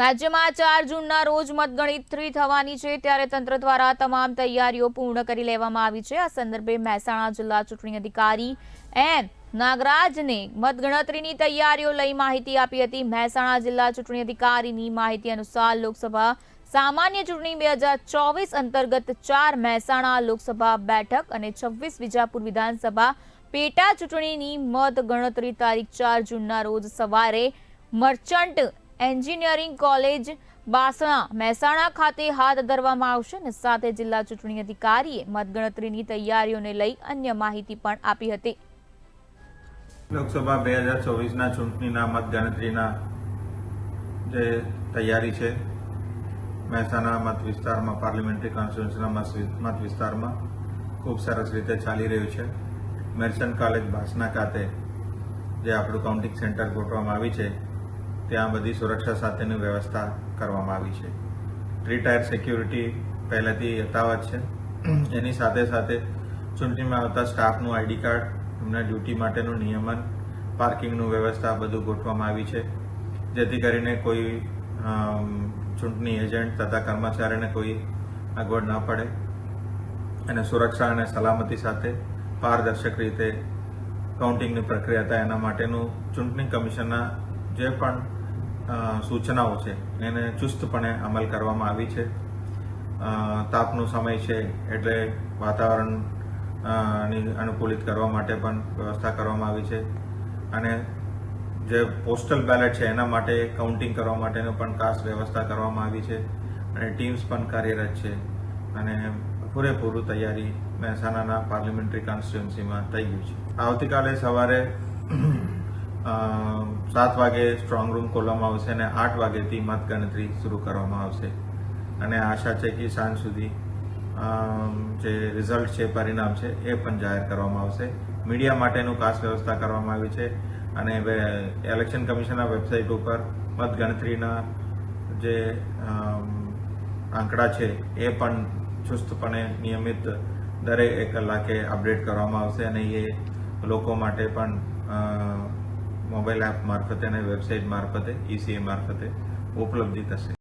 રાજ્યમાં ચાર જૂનના રોજ મતગણતરી થવાની છે, ત્યારે તંત્ર દ્વારા તમામ તૈયારીઓ પૂર્ણ કરી લેવામાં આવી છે. આ સંદર્ભે મહેસાણા જિલ્લા ચૂંટણી અધિકારી એમ નાગરાજને મતગણતરીની તૈયારીઓ લઈ માહિતી આપી હતી. મહેસાણા જિલ્લા ચૂંટણી અધિકારીની માહિતી અનુસાર લોકસભા સામાન્ય ચૂંટણી બે હજાર ચોવીસ અંતર્ગત ચાર મહેસાણા લોકસભા બેઠક અને છવ્વીસ વિજાપુર વિધાનસભા પેટા ચૂંટણીની મતગણતરી તારીખ ચાર જૂનના રોજ સવારે merchant engineering college Basna Mehsana ખાતે હાથ ધરવામાં આવશે અને સાથે જિલ્લા ચૂંટણી અધિકારીએ મતગણતરીની તૈયારીઓને લઈ અન્ય માહિતી પણ આપી હતી. લોકસભા બે હજાર ચોવીસના ચૂંટણીના મતગણતરીના જે તૈયારી છે, મહેસાણા મત વિસ્તારમાં, પાર્લિમેન્ટરી કોન્સ્ટિટ્યુન્સીના મત વિસ્તારમાં ખૂબ સરસ રીતે ચાલી રહ્યું છે. મેરસન કોલેજ બાસના ખાતે જે આપણું કાઉન્ટિંગ સેન્ટર ગોઠવામાં આવી છે ત્યાં બધી સુરક્ષા સાથેની વ્યવસ્થા કરવામાં આવી છે. થ્રી ટાયર સિક્યુરિટી પહેલેથી યથાવત છે. એની સાથે સાથે ચૂંટણીમાં આવતા સ્ટાફનું આઈડી કાર્ડ એમના ડ્યુટી માટેનું નિયમન પાર્કિંગનું વ્યવસ્થા બધું ગોઠવવામાં આવી છે. જેથી કરીને કોઈ ચૂંટણી એજન્ટ તથા કર્મચારીને કોઈ અગવડ ન પડે. અને સુરક્ષા અને સલામતી સાથે પારદર્શક રીતે કાઉન્ટિંગની પ્રક્રિયા હતા એના માટેનું ચૂંટણી કમિશનના જે પણ સૂચનાઓ છે. એને ચુસ્તપણે અમલ કરવામાં આવી છે. તાપનો સમય છે એટલે વાતાવરણની અનુકૂલિત કરવા માટે પણ વ્યવસ્થા કરવામાં આવી છે. અને જે પોસ્ટલ બેલેટ છે એના માટે કાઉન્ટિંગ કરવા માટેનું પણ ખાસ વ્યવસ્થા કરવામાં આવી છે. અને ટીમ્સ પણ કાર્યરત છે. અને પૂરેપૂરું તૈયારી મહેસાણાના પાર્લિમેન્ટરી કોન્સ્ટિટ્યુન્સીમાં થઈ ગયું છે. આવતીકાલે સવારે સાત વાગે સ્ટ્રોંગ રૂમ ખોલવામાં આવશે અને આઠ વાગેથી મતગણતરી શરૂ કરવામાં આવશે. અને આશા છે કે સાંજ સુધી જે રિઝલ્ટ છે, પરિણામ છે, એ પણ જાહેર કરવામાં આવશે. મીડિયા માટેનું ખાસ વ્યવસ્થા કરવામાં આવી છે. અને ઇલેક્શન કમિશનના વેબસાઇટ ઉપર મતગણતરીના જે આંકડા છે, એ પણ ચુસ્તપણે નિયમિત દરેક કલાકે અપડેટ કરવામાં આવશે અને એ લોકો માટે પણ મોબાઈલ એપ મારફતે અને વેબસાઇટ મારફતે ઈસીએ મારફતે ઉપલબ્ધિ થશે.